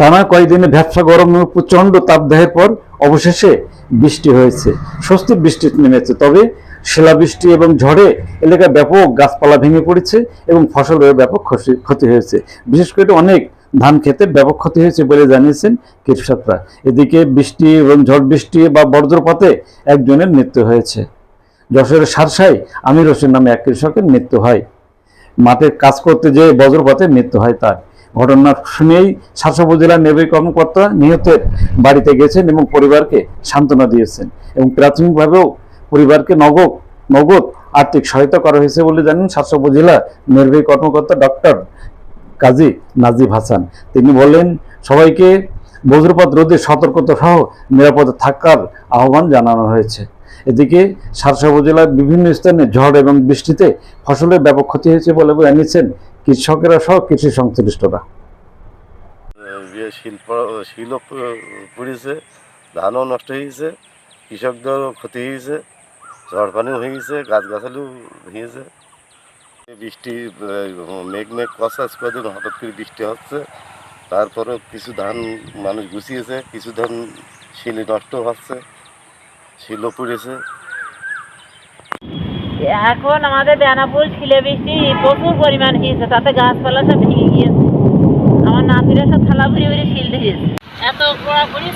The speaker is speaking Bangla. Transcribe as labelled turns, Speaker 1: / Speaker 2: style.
Speaker 1: টানা কয়েকদিনে ভ্যাবসা গরম ও প্রচণ্ড তাপদাহের পর অবশেষে বৃষ্টি হয়েছে। স্বস্তির বৃষ্টি নেমেছে, তবে শিলাবৃষ্টি এবং ঝড়ে এলাকায় ব্যাপক গাছপালা ভেঙে পড়েছে এবং ফসলের ব্যাপক ক্ষতি- হয়েছে। বিশেষ করে অনেক ধান খেতে ব্যাপক ক্ষতি হয়েছে বলে জানিয়েছেন কৃষকরা। এদিকে বৃষ্টি এবং ঝড় বৃষ্টি বা বজ্রপাতে একজনের মৃত্যু হয়েছে। যশোরের সারসাই আমির হোসেন নামে এক কৃষকের মৃত্যু হয়। মাঠে কাজ করতে যেয়ে বজ্রপাতে মৃত্যু হয় তার। ঘটনা শুনেই শাসক উপজেলার নেবী কর্মকর্তা নিহতের বাড়িতে গেছেন এবং পরিবারকে সান্ত্বনা দিয়েছেন এবং প্রাথমিকভাবেও পরিবারকে নগদ নগদ আর্থিক সহায়তা করা হয়েছে বলে জানেন শাসক উপজেলা নির্বাহী কর্মকর্তা ডক্টর কাজী নাজিব হাসান। তিনি বলেন, সবাইকে বজ্রপাত রোধে সতর্কতা সহ নিরাপদে থাকার আহ্বান জানানো হয়েছে। এদিকে সারসা উপজেলার বিভিন্ন স্থানে ঝড় এবং বৃষ্টিতে ফসলের ব্যাপক ক্ষতি হয়েছে বলে জানিয়েছেন কৃষকেরা সহ কৃষি সংশ্লিষ্টরা।
Speaker 2: শিল্প শিলও প- পড়েছে, ধানও নষ্ট হয়েছে, কৃষকদেরও ক্ষতি হয়েছে ঝড় পানিও হয়ে গেছে গাছগাছালিও ভেঙেছে বৃষ্টি, মেঘ মেঘ, কষাস কদিন হঠাৎ করে বৃষ্টি হচ্ছে, তারপরেও কিছু ধান মানুষ গুছিয়েছে, কিছু ধান শিলি নষ্ট হচ্ছে, শিলও পড়েছে।
Speaker 3: এখন আমাদের বেনাপুর শিলে বৃষ্টি প্রচুর পরিমাণ হয়েছে, তাতে গাছপালা সব ভেঙে গিয়েছে। আমার নাতিরা সব থালা ঘুরে ঘুরে শিল দিয়েছে এত পড়াপড়ি